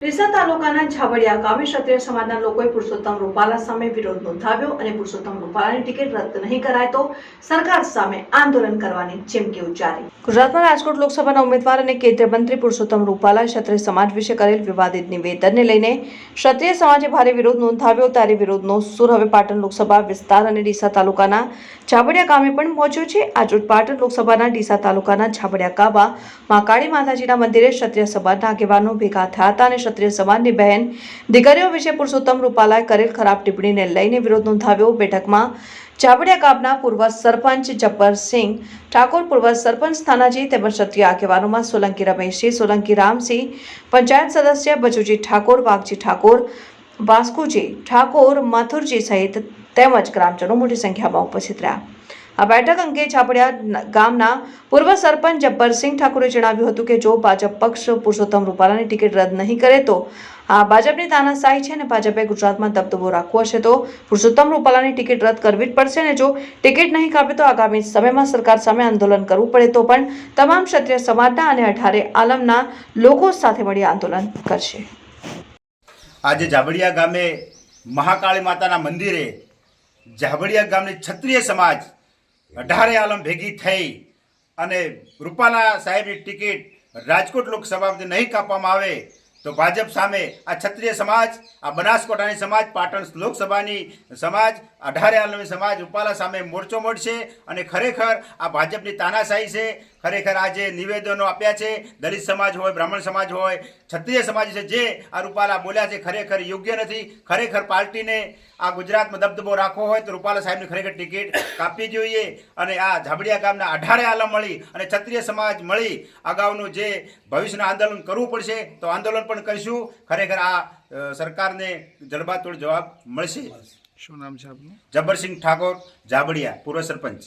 ડીસા તાલુકાના ઝાવડિયા ગામે ક્ષત્રિય સમાજના લોકોએ પુરુષોત્તમ રૂપાલા સામે વિરોધ નોંધાવ્યો અને પુરુષોત્તમ રૂપાલાની ટિકિટ રદ નહીં કરાય તો સરકાર સામે આંદોલન કરવાની ચીમકી ઉચ્ચારી. ગુજરાતમાં રાજકોટ લોકસભાના ઉમેદવાર અને કેન્દ્રીય મંત્રી પુરુષોત્તમ રૂપાલા ક્ષત્રિય સમાજ વિશે કરેલ વિવાદિત નિવેદનને લઈને ક્ષત્રિય સમાજે ભારે વિરોધ નોંધાવ્યો. ત્યારે વિરોધનો સૂર હવે પાટણ લોકસભા વિસ્તાર અને ડીસા તાલુકાના ઝાબડિયા ગામે પણ પહોંચ્યો છે. આજરોજ પાટણ લોકસભાના ડીસા તાલુકાના ઝાબડિયા ગામમાં મા કાળી માતાજીના મંદિરે ક્ષત્રિય સમાજના આગેવાનો ભેગા થયા હતા અને ક્ષત્રિય સમાજની બહેન, દીકરીઓ વિશે પુરુષોત્તમ રૂપાલાએ કરેલ ખરાબ ટિપ્પણીને લઈને વિરોધ નોંધાવ્યો. બેઠકમાં ચાવડિયા ગામના પૂર્વ સરપંચ જબ્બરસિંહ ઠાકોર પૂર્વ સરપંચ થાનાજી તેમજ ક્ષત્રિય આગેવાનોમાં સોલંકી રમેશજી, સોલંકી રામસિંહ, પંચાયત સદસ્ય બચુજી ઠાકોર, વાઘજી ઠાકોર, વાસ્કુજી ઠાકોર, માથુરજી સહિત તેમજ ગ્રામજનો મોટી સંખ્યામાં ઉપસ્થિત રહ્યા. આ બેઠક અંગે છાપડિયા ગામના પૂર્વ સરપંચ જબ્બરસિંહ ઠાકોરે જણાવ્યું હતું કે જો ભાજપ પક્ષ પુરુષોત્તમ રૂપાલાની ટિકિટ રદ નહીં કરે તો આ ભાજપની તાનાશાહી છે અને ભાજપે ગુજરાતમાં દબદબો રાખવો હશે તો પુરુષોત્તમ રૂપાલાની ટિકિટ રદ કરવી જ પડશે અને જો ટિકિટ નહીં કાપે તો આગામી સમયમાં સરકાર સામે આંદોલન કરવું પડે તો પણ તમામ ક્ષત્રિય સમાજના અને અઢારે આલમના લોકો સાથે મળી આંદોલન કરશે. આજે જાબડિયા ગામે મહાકાળી માતાના મંદિરે જાબડિયા ગામની ક્ષત્રિય સમાજ અઢારે આલમ ભેગી થઈ અને રૂપાલા સાહેબની ટિકિટ રાજકોટ લોકસભામાંથી નહીં કાપવામાં આવે, તો ભાજપ સામે આ ક્ષત્રિય સમાજ, આ બનાસકોટાની સમાજ, પાટણ લોકસભાની સમાજ, અઢારે આલમી સમાજ, રૂપાલા સામે મોરચો મોડશે અને ખરેખર આ ભાજપની તાનાશાહી છે. ખરેખર આ જે નિવેદનો આપ્યા છે દલિત સમાજ હોય બ્રાહ્મણ સમાજ હોય ક્ષત્રિય સમાજ છે જે આ રૂપાલા બોલ્યા છે ખરેખર યોગ્ય નથી. ખરેખર પાર્ટીને આ ગુજરાતમાં દબદબો રાખવો હોય તો રૂપાલા સાહેબની ખરેખર ટિકિટ કાપવી જોઈએ અને આ ઝાબડિયા ગામના અઢારે આલમ મળી અને ક્ષત્રિય સમાજ મળી અગાઉનું જે ભવિષ્યનું આંદોલન કરવું પડશે તો આંદોલન પણ કરીશું. ખરેખર આ સરકારને જડબાતોડ જવાબ મળશે. શું નામ છે આપનું? જબરસિંહ ઠાકોર જાબડિયા પૂર્વ સરપંચ.